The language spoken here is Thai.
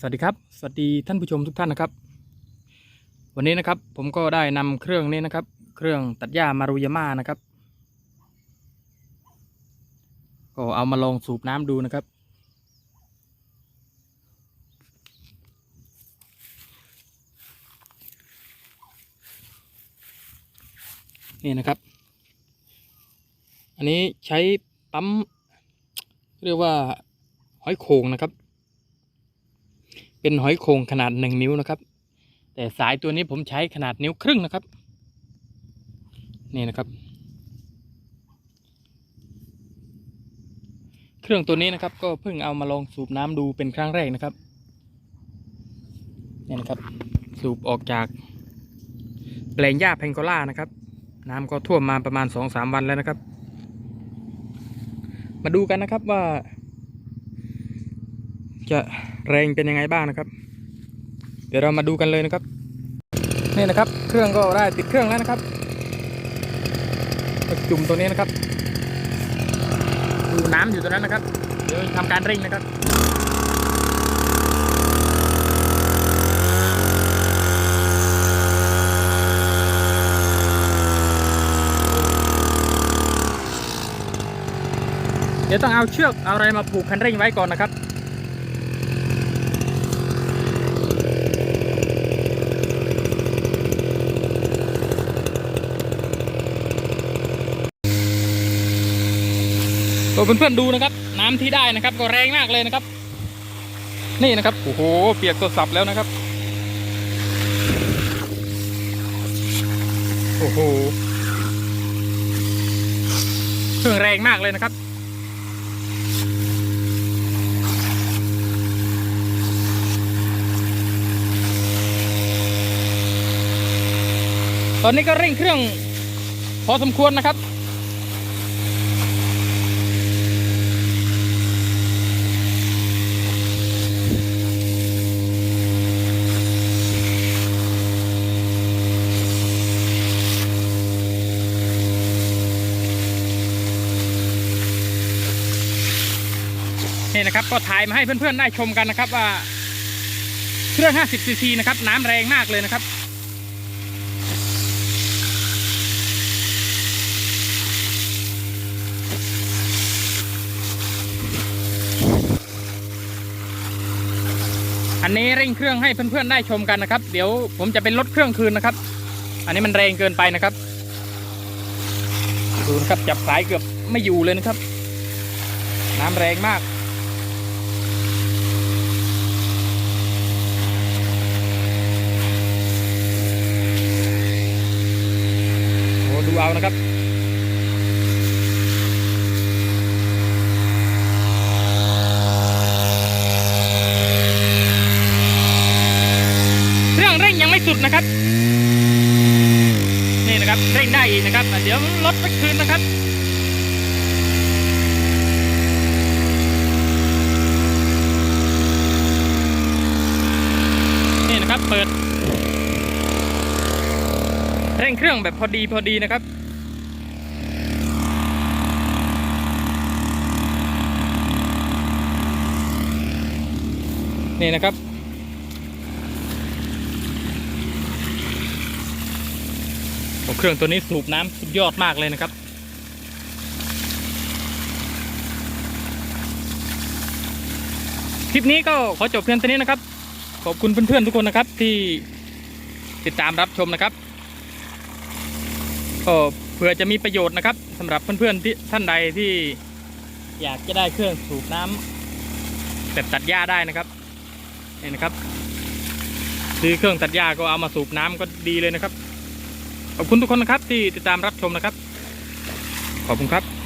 สวัสดีครับ สวัสดีท่านผู้ชมทุกท่านนะครับ วันนี้นะครับผมก็ได้นำเครื่องนี้นะครับ เครื่องตัดหญ้ามารุยาม่านะครับ ก็เอามาลองสูบน้ำดูนะครับ นี่นะครับ อันนี้ใช้ปั๊ม เรียกว่าหอยโข่งนะครับ เป็นหอยโข่งขนาดหนึ่งนิ้วนะครับ แต่สายตัวนี้ผมใช้ขนาดนิ้วครึ่งนะครับ นี่นะครับ เครื่องตัวนี้นะครับ ก็เพิ่งเอามาลองสูบน้ำดูเป็นครั้งแรกนะครับนี่นะครับ สูบออกจากแปลงหญ้าแพงโกล่านะครับ น้ำก็ท่วมมาประมาณสองสามวันแล้วนะครับ มาดูกันนะครับว่า จะแรงเป็นยังไงบ้างนะครับ เดี๋ยวเรามาดูกันเลยนะครับ นี่นะครับ เครื่องก็ได้ติดเครื่องแล้วนะครับจุ่มตัวนี้นะครับ ดูน้ำอยู่ตรงนั้นนะครับ เดี๋ยวทำการเร่งนะครับเดี๋ยวต้องเอาเชือกเอาอะไรมาผูกคันเร่งไว้ก่อนนะครับ ตัวเพื่อนๆดูนะครับ น้ำที่ได้นะครับ ก็แรงมากเลยนะครับ นี่นะครับโอ้โหเปียกตัวสับแล้วนะครับโอ้โหเครื่องแรงมากเลยนะครับตอนนี้ก็เร่งเครื่องพอสมควรนะครับ นี่นะครับก็ถ่ายมาให้เพื่อนๆได้ชมกันนะครับว่า เครื่อง 50ซีซีนะครับ น้ำแรงมากเลยนะครับอันนี้เร่งเครื่องให้เพื่อนๆได้ชมกันนะครับ เดี๋ยวผมจะเป็นลดเครื่องคืนนะครับ อันนี้มันแรงเกินไปนะครับดูนะครับจับสายเกือบไม่อยู่เลยนะครับ น้ำแรงมาก โอ้ดู เอานะครับเครื่องเร่งยังไม่สุดนะครับ นี่นะครับเร่งได้อีกนะครับ เดี๋ยวลดไปคืนนะครับนี่นะครับเปิด เร่งเครื่องแบบพอดีพอดีนะครับ นี่นะครับโอ้เครื่องตัวนี้สูบน้ำสุดยอดมากเลยนะครับคลิปนี้ก็ขอจบเพียงเท่านี้นะครับ ขอบคุณเพื่อนๆทุกคนนะครับที่ติดตามรับชมนะครับ ก็เผื่อจะมีประโยชน์นะครับสำหรับเพื่อนๆที่ท่านใดที่อยากจะได้เครื่องสูบน้ำแบบตัดหญ้าได้นะครับนี่นะครับซื้อเครื่องตัดหญ้าก็เอามาสูบน้ำก็ดีเลยนะครับ ขอบคุณทุกคนนะครับที่ติดตามรับชมนะครับ ขอบคุณครับ